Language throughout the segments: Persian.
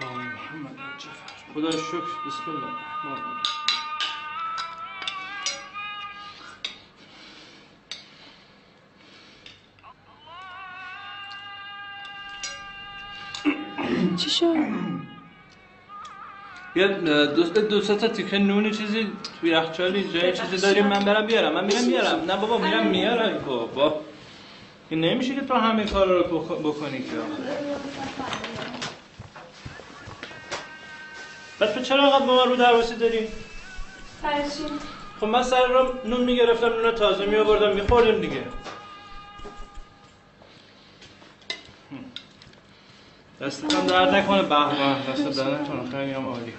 نام محمد خدا شکر. بسم الله. الرحمن الرحیم چی شد؟ یه دوست دو سه تا تیکه نونی چیزی تو یخچالی جای چیزی داریم من برم بیارم. من میرم میارم. نه بابا میرم میارم. بابا. این نمیشه که تو همه کار رو بکنی که. بعد تو چرا انقدر با من رو درواسی داری؟ فرشی خب من سر رو نون می‌گرفتم نون تازه می آوردم میخوردیم دیگه. دستتم درد نکنه به دست درد نکنه خیلی هم عالی.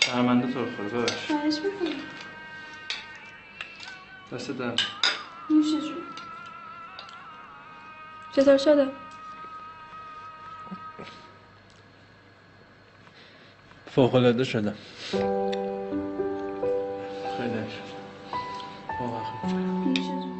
شرمنده تو رو خدا ببخش خواهش می‌کنم. دست درد. نوش جون. چطور شده؟ فوق العاده شدم خیلی شد واقعا خیلی